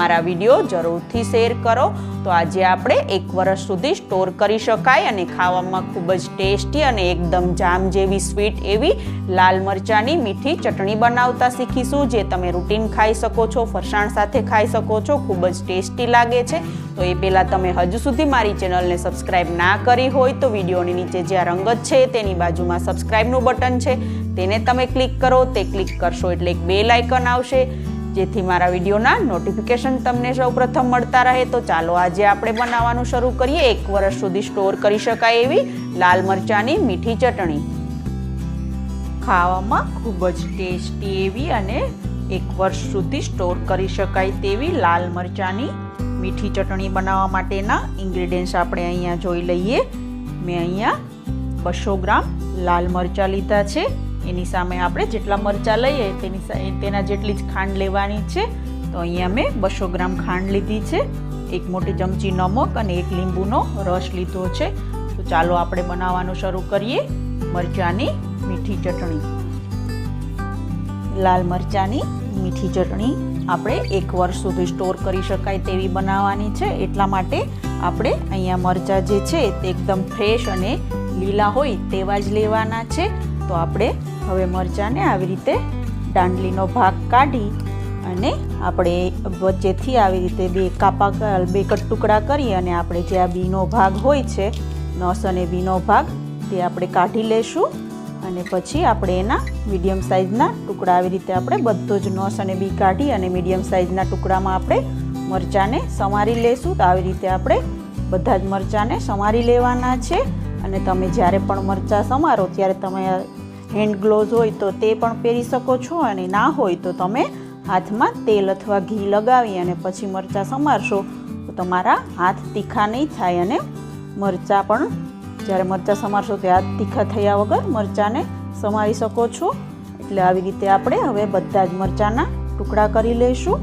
મારા વીડિયો જરૂરથી શેર કરો. તો આજે આપણે એક વર્ષ સુધી સ્ટોર કરી શકાય અને ખાવામાં ખૂબ જ ટેસ્ટી અને એકદમ જામ જેવી સ્વીટ એવી લાલ મરચાંની મીઠી ચટણી બનાવતા શીખીશું, જે તમે રૂટીન ખાઈ શકો છો, ફરસાણ સાથે ખાઈ શકો છો, ખૂબ જ ટેસ્ટી લાગે છે. તો એ પહેલાં તમે હજુ સુધી મારી ચેનલને સબસ્ક્રાઈબ ના કરી હોય તો વિડીયોની નીચે જ્યાં રંગત છે તેની બાજુમાં સબસ્ક્રાઈબનું બટન છે. તેને તમે ક્લિક કરો, તે ક્લિક કરશો એટલે એક બે લાઇકન આવશે. જેથી મારા વિડીયોના નોટિફિકેશન તમને સૌપ્રથમ મળતા રહે. તો ચાલો આજે આપણે બનાવવાનું શરૂ કરીએ. એક વર્ષ સુધી સ્ટોર કરી શકાય એવી લાલ મરચાંની મીઠી ચટણી. ખાવામાં ખૂબ જ ટેસ્ટી એવી અને એક વર્ષ સુધી સ્ટોર કરી શકાય તેવી લાલ મરચાંની મીઠી ચટણી બનાવવા માટેના ઇન્ગ્રીડિયન્ટ્સ આપણે અહીંયા જોઈ લઈએ. મેં અહીંયા બસો ગ્રામ લાલ મરચાં લીધા છે. એની સામે આપણે જેટલા મરચાં લઈએ તેની તેના જેટલી જ ખાંડ લેવાની છે. તો અહીંયા મેં બસો ગ્રામ ખાંડ લીધી છે. એક મોટી ચમચી નમક અને એક લીંબુનો રસ લીધો છે. તો ચાલો આપણે બનાવવાનું શરૂ કરીએ. મરચાંની મીઠી ચટણી. લાલ મરચાંની મીઠી ચટણી આપણે એક વર્ષ સુધી સ્ટોર કરી શકાય તેવી બનાવવાની છે. એટલા માટે આપણે અહીંયા મરચાં જે છે તે એકદમ ફ્રેશ અને લીલા હોય તેવા જ લેવાના છે. તો આપણે હવે મરચાંને આવી રીતે દાંડલીનો ભાગ કાઢી અને આપણે વચ્ચેથી આવી રીતે બે કાપા બે કટ ટુકડા કરી અને આપણે જે આ બીનો ભાગ હોય છે, નસ અને બીનો ભાગ, તે આપણે કાઢી લેશું અને પછી આપણે એના મીડિયમ સાઇઝના ટુકડા આવી રીતે આપણે બધો જ નસ અને બી કાઢી અને મીડિયમ સાઇઝના ટુકડામાં આપણે મરચાંને સમારી લેશું. તો આવી રીતે આપણે બધા જ મરચાંને સમારી લેવાના છે. અને તમે જ્યારે પણ મરચાં સમારો, ત્યારે તમે હેન્ડ ગ્લોવ્સ હોય તો તે પણ પહેરી શકો છો અને ના હોય તો તમે હાથમાં તેલ અથવા ઘી લગાવી અને પછી મરચાં સમારશો. તો તમારા હાથ તીખા નહીં થાય અને મરચાં પણ, જ્યારે મરચાં સમારશો તો હાથ તીખા થયા વગર મરચાંને સમારી શકો છો. એટલે આવી રીતે આપણે હવે બધા જ મરચાંના ટુકડા કરી લઈશું.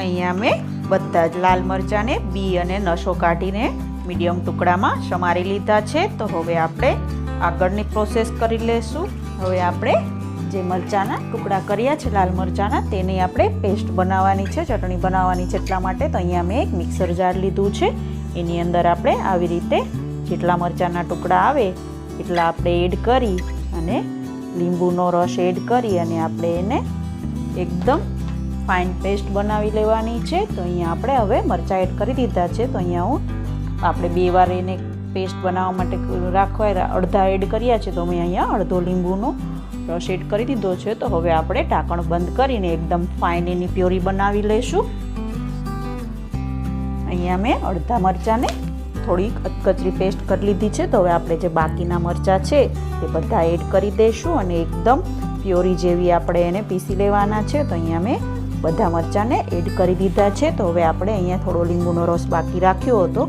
અહીંયા મેં બધા જ લાલ મરચાંને બી અને નસો કાઢીને મીડિયમ ટુકડામાં સમારી લીધા છે. તો હવે આપણે આગળની પ્રોસેસ કરી લઈશું હવે આપણે જે મરચાંના ટુકડા કર્યા છે, લાલ મરચાંના, તેની આપણે પેસ્ટ બનાવવાની છે, ચટણી બનાવવાની છે. એટલા માટે તો અહીંયા મેં એક મિક્સર જાર લીધું છે. એની અંદર આપણે આવી રીતે જેટલા મરચાંના ટુકડા આવે, એટલા આપણે એડ કરી અને લીંબુનો રસ એડ કરી અને આપણે એને એકદમ ફાઇન પેસ્ટ બનાવી લેવાની છે. તો અહીંયા આપણે હવે મરચાં એડ કરી દીધા છે. તો અહીંયા હું આપણે બે વાર એને પેસ્ટ બનાવવા માટે રાખવા અડધા એડ કર્યા છે તો મેં અહીંયા અડધો લીંબુનો રસ એડ કરી દીધો છે. તો હવે આપણે ઢાંકણ બંધ કરીને એકદમ ફાઇન એની પ્યોરી બનાવી લઈશું. અહીંયા મેં અડધા મરચાંને થોડીક કચરી પેસ્ટ કરી લીધી છે. તો હવે આપણે જે બાકીના મરચાં છે એ બધા એડ કરી દઈશું અને એકદમ પ્યોરી જેવી આપણે એને પીસી લેવાના છે. તો અહીંયા મેં બધા મરચાંને એડ કરી દીધા છે. તો હવે આપણે અહીંયા થોડો લીંબુનો રસ બાકી રાખ્યો હતો.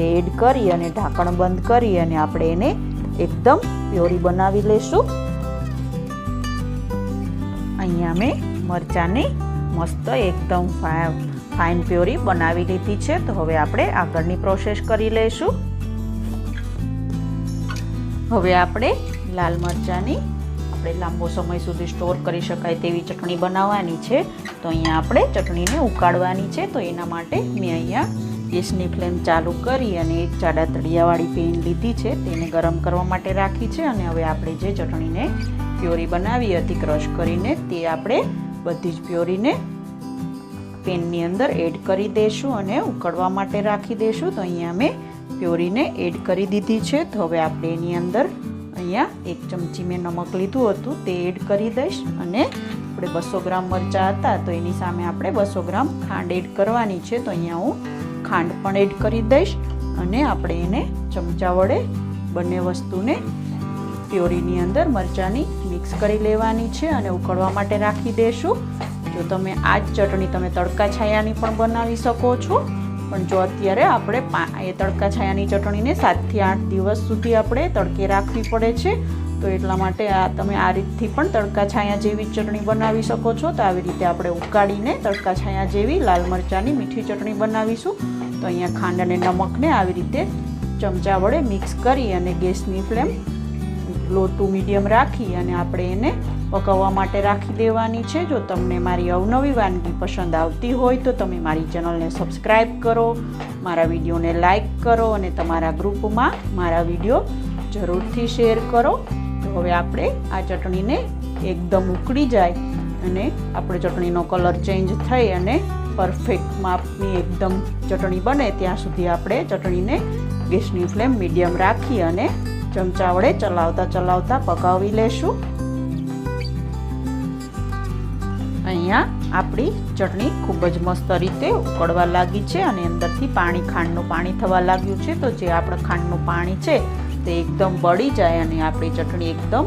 તે એડ કરી અને ઢાંકણ બંધ કરી અને આપણે એને એકદમ પ્યોરી બનાવી લઈશું અહીંયા મેં મરચાંની મસ્ત એકદમ ફાઇન પ્યોરી બનાવી લીધી છે. તો હવે આપણે આગળની પ્રોસેસ કરી લઈશું હવે આપણે લાલ મરચાંની આપણે લાંબો સમય સુધી સ્ટોર કરી શકાય તેવી ચટણી બનાવવાની છે. તો અહીંયા આપણે ચટણીને ઉકાળવાની છે. તો એના માટે મેં અહીંયા ગેસની ફ્લેમ ચાલુ કરી અને એક જાડા તળિયાવાળી પેન લીધી છે, તેને ગરમ કરવા માટે રાખી છે અને હવે આપણે જે ચટણીને પ્યોરી બનાવી હતી ક્રશ કરીને, તે આપણે બધી જ પ્યોરીને પેનની અંદર એડ કરી દઈશું અને ઉકળવા માટે રાખી દઈશું. તો અહીંયા મેં પ્યોરીને એડ કરી દીધી છે. તો હવે આપણે એની અંદર અહીંયા એક ચમચી મેં નમક લીધું હતું, તે એડ કરી દઈશ અને આપણે બસો ગ્રામ મરચાં હતા, તો એની સામે આપણે બસો ગ્રામ ખાંડ એડ કરવાની છે. તો અહીંયા હું ખાંડ પણ એડ કરી દઈશ અને આપણે એને ચમચા વડે બંને વસ્તુને પ્યોરીની અંદર મરચાંની મિક્સ કરી લેવાની છે અને ઉકળવા માટે રાખી દઈશું. જો તમે આ જ ચટણી તમે તડકા છાયાની પણ બનાવી શકો છો, પણ જો અત્યારે આપણે એ તડકા છાયાની ચટણીને સાતથી આઠ દિવસ સુધી આપણે તડકે રાખવી પડે છે તો એટલા માટે આ તમે આ રીતથી પણ તડકા છાયા જેવી ચટણી બનાવી શકો છો. તો આવી રીતે આપણે ઉકાળીને તડકા છાયા જેવી લાલ મરચાંની મીઠી ચટણી બનાવીશું. તો અહીંયા ખાંડ અને નમકને આવી રીતે ચમચા વડે મિક્સ કરી અને ગેસની ફ્લેમ લો ટુ મીડિયમ રાખી અને આપણે એને પકવવા માટે રાખી દેવાની છે. જો તમને મારી અવનવી વાનગી પસંદ આવતી હોય તો તમે મારી ચેનલને સબસ્ક્રાઈબ કરો, મારા વિડીયોને લાઈક કરો અને તમારા ગ્રુપમાં મારા વીડિયો જરૂરથી શેર કરો. હવે આપણે આ ચટણીને એકદમ ઉકળી જાય અને આપણે ચટણીનો કલર ચેન્જ થઈ અને પરફેક્ટ માપની એકદમ ચટણી બને ત્યાં સુધી આપણે ચટણીને ગેસની ફ્લેમ મીડિયમ રાખી અને ચમચા વડે ચલાવતા ચલાવતા પકાવી લેશું. અહીંયા આપણી ચટણી ખૂબ જ મસ્ત રીતે ઉકળવા લાગી છે અને અંદરથી પાણી ખાંડનું પાણી થવા લાગ્યું છે તો જે આપણે ખાંડનું પાણી છે તે એકદમ બળી જાય અને આપણી ચટણી એકદમ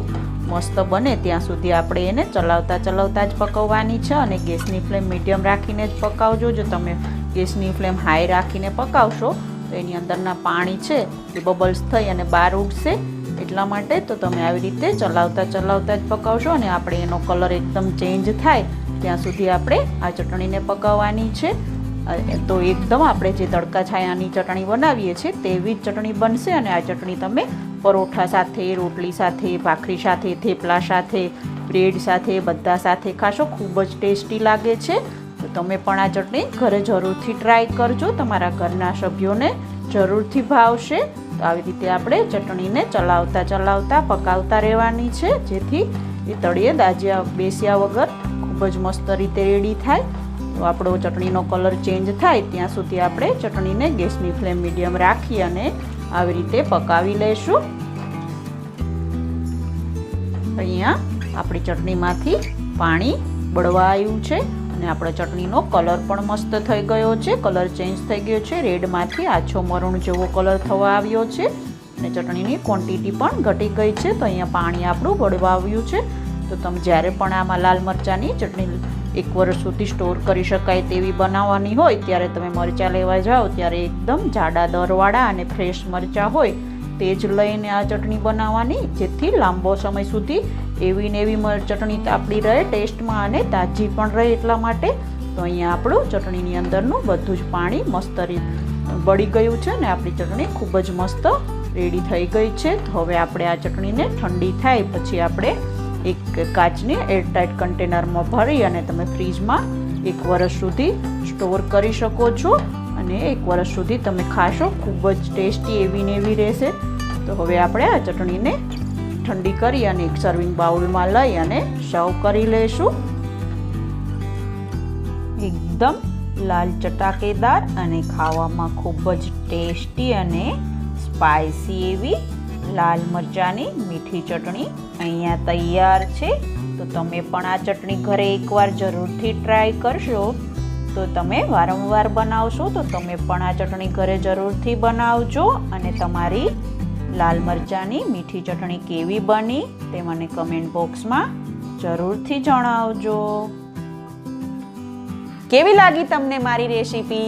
મસ્ત બને. ત્યાં સુધી આપણે એને ચલાવતા ચલાવતા જ પકવવાની છે અને ગેસની ફ્લેમ મીડિયમ રાખીને જ પકાવજો. જો તમે ગેસની ફ્લેમ હાઈ રાખીને પકાવશો, તો એની અંદરના પાણી છે એ બબલ્સ થઈ અને બહાર ઉડશે. એટલા માટે તો તમે આવી રીતે ચલાવતા ચલાવતા જ પકાવશો અને આપણે એનો કલર એકદમ ચેન્જ થાય. ત્યાં સુધી આપણે આ ચટણીને પકાવવાની છે. તો એકદમ આપણે જે તડકા છાયાની ચટણી બનાવીએ છીએ, તેવી જ ચટણી બનશે અને આ ચટણી તમે પરોઠા સાથે, રોટલી સાથે, ભાખરી સાથે, થેપલા સાથે, બ્રેડ સાથે, બધા સાથે ખાશો, ખૂબ જ ટેસ્ટી લાગે છે. તો તમે પણ આ ચટણી ઘરે જરૂરથી ટ્રાય કરજો, તમારા ઘરના સભ્યોને જરૂરથી ભાવશે. તો આવી રીતે આપણે ચટણીને ચલાવતા ચલાવતા પકાવતા રહેવાની છે, જેથી એ તળિયે દાજ્યા, બેસ્યા વગર ખૂબ જ મસ્ત રીતે રેડી થાય. તો આપણો ચટણીનો કલર ચેન્જ થાય ત્યાં સુધી આપણે ચટણીને ગેસની ફ્લેમ મીડિયમ રાખી અને આવી રીતે પકાવી લઈશું. અહીંયા આપણી ચટણીમાંથી પાણી બળવા આવ્યું છે અને આપણો ચટણીનો કલર પણ મસ્ત થઈ ગયો છે. કલર ચેન્જ થઈ ગયો છે. રેડમાંથી આછો મરૂણ જેવો કલર થવા આવ્યો છે અને ચટણીની ક્વોન્ટિટી પણ ઘટી ગઈ છે. તો અહીંયા પાણી આપણું બળવા આવ્યું છે. તો તમે જ્યારે પણ આમાં લાલ મરચાંની ચટણી એક વર્ષ સુધી સ્ટોર કરી શકાય તેવી બનાવવાની હોય, ત્યારે તમે મરચાં લેવા જાઓ, ત્યારે એકદમ જાડા દરવાળા અને ફ્રેશ મરચાં હોય, તે જ લઈને આ ચટણી બનાવવાની, જેથી લાંબો સમય સુધી એવી ને એવી ચટણી આપણી રહે, ટેસ્ટમાં અને તાજી પણ રહે એટલા માટે. તો અહીંયા આપણું ચટણીની અંદરનું બધું જ પાણી મસ્ત બળી ગયું છે ને આપણી ચટણી ખૂબ જ મસ્ત રેડી થઈ ગઈ છે. હવે આપણે આ ચટણીને ઠંડી થાય, પછી આપણે એક કાચની એરટાઇટ કન્ટેનરમાં ભરી અને તમે ફ્રીજમાં એક વર્ષ સુધી સ્ટોર કરી શકો છો અને એક વર્ષ સુધી તમે ખાશો. ખૂબ જ ટેસ્ટી એવી ને એવી રહેશે. તો હવે આપણે આ ચટણીને ઠંડી કરી અને એક સર્વિંગ બાઉલમાં લઈ અને સર્વ કરી લઈશું. એકદમ લાલ ચટાકેદાર અને ખાવામાં ખૂબ જ ટેસ્ટી અને સ્પાઇસી એવી લાલ મરચાંની મીઠી ચટણી અહીંયા તૈયાર છે. તો તમે પણ આ ચટણી ઘરે એકવાર જરૂરથી ટ્રાય કરશો. તો તમે વારંવાર બનાવશો તો તમે પણ આ ચટણી ઘરે જરૂરથી બનાવજો અને તમારી લાલ મરચાંની મીઠી ચટણી કેવી બની તે મને કમેન્ટ બોક્સમાં જરૂરથી જણાવજો. કેવી લાગી તમને મારી રેસીપી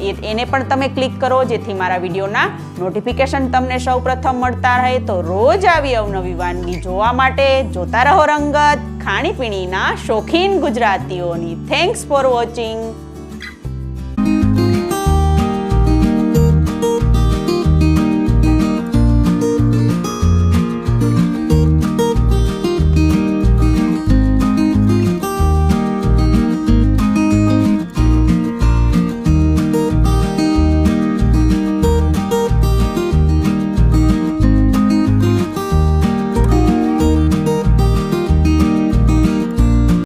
એને પણ તમે ક્લિક કરો, જેથી મારા વિડીયોના નોટિફિકેશન તમને સૌ મળતા રહે. તો રોજ આવી અવનવી વાનગી જોવા માટે જોતા રહો રંગત, ખાણીપીણીના શોખીન ગુજરાતીઓની. Thanks for watching